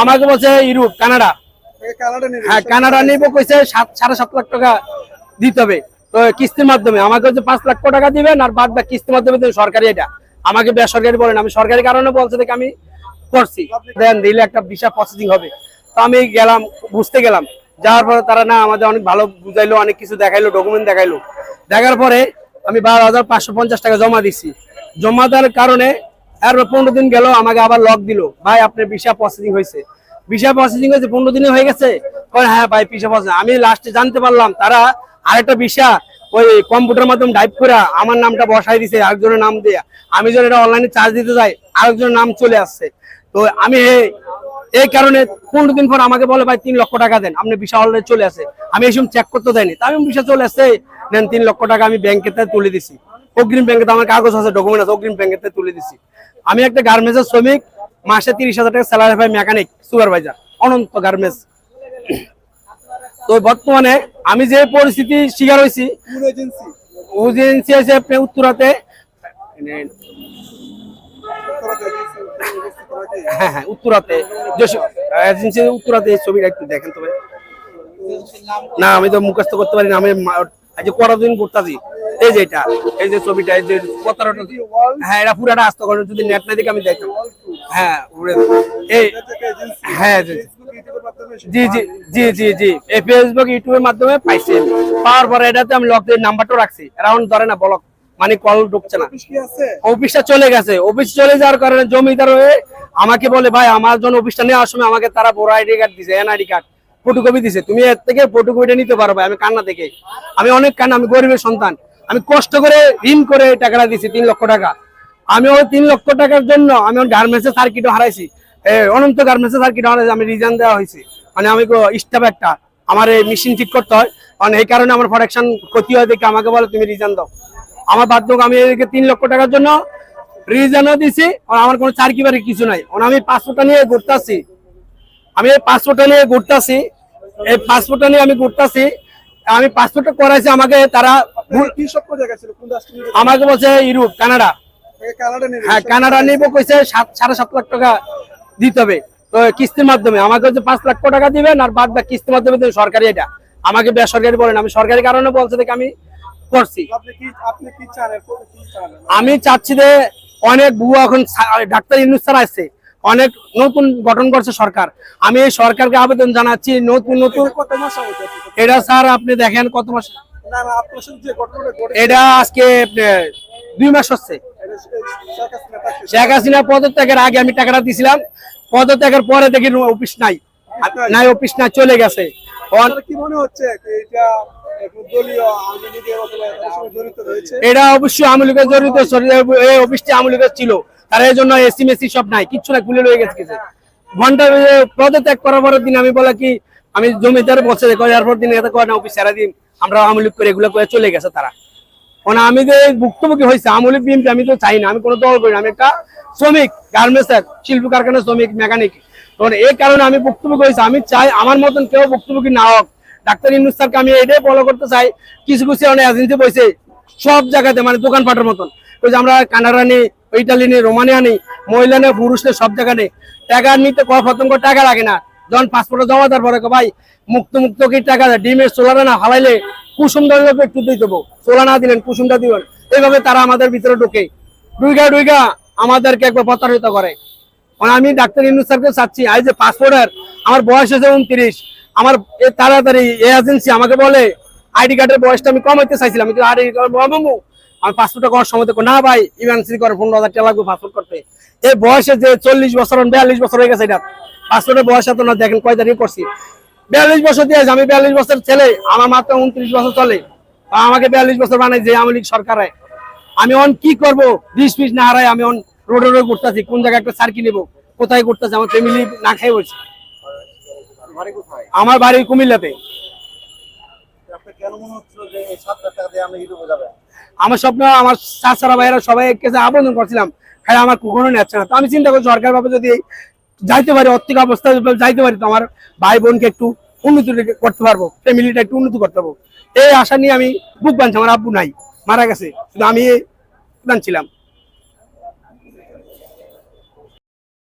আমাকে বলছে Europe Canada. হ্যাঁ কানাডা নিবো কইছে সাড়ে সাত লাখ টাকা দিতে হবে। তো কিস্তির মাধ্যমে। আমাকে হচ্ছে পাঁচ লাখ টাকা দিবেন আর বাদ বাকি কিস্তির মাধ্যমে দেবেন সরকারি এটা। আমাকে বেসরকারি বলেন আমি সরকারি কারণে বলছে দেখে আমি করছি দেন দিলে একটা বিশাল প্রসেসিং হবে। তো আমি গেলাম বুঝতে গেলাম। যাওয়ার পরে তারা না আমাদের অনেক ভালো বুঝাইলো অনেক কিছু দেখাইলো ডকুমেন্ট দেখাইলো। দেখার পরে আমি বারো হাজার পাঁচশো পঞ্চাশ টাকা জমা দিছি। জমা দেওয়ার কারণে আর পনেরো দিন গেল, আমাকে আবার লক দিল। ভাই, আপনার বিশাল প্রসেসিং হয়েছে। ভিসা প্রসেসিং হয়েছে, পনেরো দিনে হয়ে গেছে। হ্যাঁ ভাই ভিসা প্রসেসিং আমি লাস্টে জানতে পারলাম, তারা আরেকটা ভিসা ওই কম্পিউটার মাধ্যমে টাইপ করে আমার নামটা বসাই দিছে, আরেকজনের নাম দিয়ে। আমি যখন এটা অনলাইনে চার্জ দিতে যাই, আরেকজনের নাম চলে আসছে। তো আমি এই কারণে পনেরো দিন পর আমাকে বলে, ভাই, তিন লক্ষ টাকা দেন আপনি ভিসা অলরেডি চলে আসে। আমি এইসব চেক করতে দেয়নি। তা আমি ভিসা চলে আসছে দেন তিন লক্ষ টাকা আমি ব্যাংকেতে তুলে দিছি। অগ্রিম ব্যাংকে আমার কাগজ আছে ডকুমেন্ট আছে অগ্রিম ব্যাংকেতে তুলে দিছি। আমি একটা গার্মেন্টসের শ্রমিক মাসে তিরিশ হাজার টাকা স্যালারি পাই মেকানিক সুপারভাইজার অনন্ত গার্মেন্টস তো বর্তমানে আমি যে পরিস্থিতি শিকার হয়েছি এজেন্সি আছে আপনি উত্তরাতে। হ্যাঁ হ্যাঁ উত্তরাতে। এজেন্সি উত্তরাতে এই ছবিটা একটু দেখেন তবে। না আমি তো মুখস্থ করতে পারি না আমি মা- এই যে করা দিন করতেছি এই যে এটা এই যে ছবিটা এই যে পতাকাটা হ্যাঁ এটা পুরাটা আসতে করে যদি নেট না দেখে আমি দেখতাম হ্যাঁ এই হ্যাঁ জি। জি। জি জি এই ফেসবুক ইউটিউবের মাধ্যমে পাইছি। পাওয়ার পরে এটাতে আমি লক রাখছি। ধরে না ব্লক মানে কল ঢুকছে না। অফিসটা চলে গেছে। অফিস চলে যাওয়ার কারণে জমিদার হয়ে আমাকে বলে ভাই আমার জন্য অফিসটা নেওয়ার সময় আমাকে তারা বড় আইডি কার্ড দিছে এনআইডি কার্ড ফটোকপি দিছে। তুমি এর থেকে ফটোকপিটা নিতে পারো ভাই আমি কান্না থেকে আমি অনেক কান্না আমি গরিবের সন্তান। আমি কষ্ট করে ঋণ করে টাকাটা দিছি, তিন লক্ষ টাকা। আমি ওই তিন লক্ষ টাকার জন্য আমি গার্মেন্টসের সার্কিটও হারাইছি। অনন্ত গার্মেন্টসের সার্কিট হারাইছি, আমি রিজার্ন দেওয়া হয়েছে। মানে আমি স্টাফ একটা, আমার এই মেশিন ঠিক করতে হয়। কারণ এই কারণে আমার প্রোডাকশন ক্ষতি হয় দেখে আমাকে বলে, তুমি রিজার্ন দাও। আমার বাধ্য আমি এদিকে তিন লক্ষ টাকার জন্য রিজনও দিছি, আর আমার কোনো চারকি বাড়ি কিছু নাই। কারণ আমি পাসপোর্টটা নিয়ে ঘুরতেছি। আমি এই পাসপোর্টটা নিয়ে ঘুরতেছি, এই পাসপোর্টটা নিয়ে আমি ঘুরতেছি, আমি পাসপোর্টটা করাইছি আমাকে, তারা আমাকে বলছে ইউরোপ কানাডা। হ্যাঁ কানাডা নিবো কইছে সাড়ে সাত লাখ টাকা দিতে হবে। তো কিস্তির মাধ্যমে। আমাকে হচ্ছে পাঁচ লাখ টাকা দিবেন আর বাদ বাকি কিস্তির মাধ্যমে দেবেন সরকারি এটা। আমাকে বেসরকারি বলেন আমি সরকারি কারণে বলছে দেখে আমি করছি। আমি চাচ্ছি যে অনেক বুয়া এখন ডাক্তার ইউনুস স্যার আসছে। অনেক নতুন গঠন করছে সরকার। আমি এই সরকারকে আবেদন জানাচ্ছি নতুন নতুন। এটা স্যার আপনি দেখেন কত মাস না না এটা আজকে দুই মাস হচ্ছে। শেখ হাসিনা পদত্যাগের আগে আমি টাকাটা দিছিলাম। পদত্যাগের পরে দেখি অফিস নাই। নাই অফিস নাই চলে গেছে। এটা অবশ্যই আমলিকের জড়িত এই অফিসটি আমলিকের ছিল। তার এই জন্য এসি মেসি সব নাই কিচ্ছু না খুলে রয়ে গেছে ঘণ্টা পদত্যাগ করার পরের দিন আমি বলা কি আমি জমিদার বসে করার পর দিন এটা করে না অফিস সারা দিন। আমরা আমলিক করে এগুলো করে চলে গেছে তারা। মানে আমি যে ভুক্তভোগী হয়েছে আমলিক বিএমপি আমি তো চাই না, আমি কোনো দল করি না, আমি একটা শ্রমিক গার্মেন্টসের শিল্প কারখানার শ্রমিক মেকানিক তখন এই কারণে আমি ভুক্তভোগী হয়েছে, আমি চাই আমার মতন কেউ ভুক্তভোগী না হোক। ডাক্তার ইন্দুস স্যারকে আমি এটাই ফলো করতে চাই, কিছু কিছু অনেক এজেন্সি বসে সব জায়গাতে মানে দোকানপাটের মতন। ওই যে আমরা কানাডা নেই ইটালি নেই রোমানিয়া নেই মহিলা নেই পুরুষ নেই সব জায়গা নেই টাকা নিতে ক প্রথম টাকা লাগে না। যখন পাসপোর্টে জমা দেওয়ার পরে ভাই মুক্ত মুক্ত কি টাকা ডিমের সোলারে না হালাইলে কুসুম দরজা একটু দিয়ে দেবো। সোলা না দিলেন কুসুমটা দিবেন এইভাবে তারা আমাদের ভিতরে ঢোকে। ডুইগা ডুইগা আমাদেরকে একবার প্রতারিত করে। মানে আমি ডাক্তার ইন্দু স্যারকে চাচ্ছি আজ যে পাসপোর্টের আমার বয়স হয়েছে উনত্রিশ। আমার তাড়াতাড়ি এজেন্সি আমাকে বলে, আইডি কার্ডের বয়সটা আমি কমাইতে চাইছিলাম। কিন্তু আইডি কার্ড আমি পাসপোর্টটা করার সময় দেখো, না ভাই, ইমার্জেন্সি করে পনেরো হাজার টাকা লাগবে পাসপোর্ট করতে। এই বয়সে যে চল্লিশ বছর বিয়াল্লিশ বছর হয়ে গেছে এটা। পাসপোর্টের বয়স এত না দেখেন কয় তারিখ করছি। বিয়াল্লিশ বছর দিয়ে আমি বিয়াল্লিশ বছর ছেলে, আমার মাত্র উনত্রিশ বছর চলে। আমাকে বিয়াল্লিশ বছর বানাই যে আওয়ামী লীগ সরকারে। আমি অন কি করব? বিশ পিস না হারাই আমি অন রোডে রোডে ঘুরতেছি, কোন জায়গায় একটা সার্কি নেব কোথায় ঘুরতেছি, আমার ফ্যামিলি না খেয়ে বলছে আমার বাড়ি কুমিল্লাতে। আমার স্বপ্ন, আমার চাচারা ভাইয়েরা সবাই আবেদন করছিলাম হ্যাঁ আমার কখনো নেচ্ছে না। তো আমি চিন্তা করি সরকার ভাবে যদি যাইতে পারি, অর্থিক অবস্থা যাইতে পারি, তো আমার ভাই বোনকে একটু উন্নতি করতে পারব ফ্যামিলিটা একটু উন্নতি করতে পারব। এই আশা নিয়ে আমি বুক বানছি আমার আব্বু নাই, মারা গেছে। শুধু আমি বানছিলাম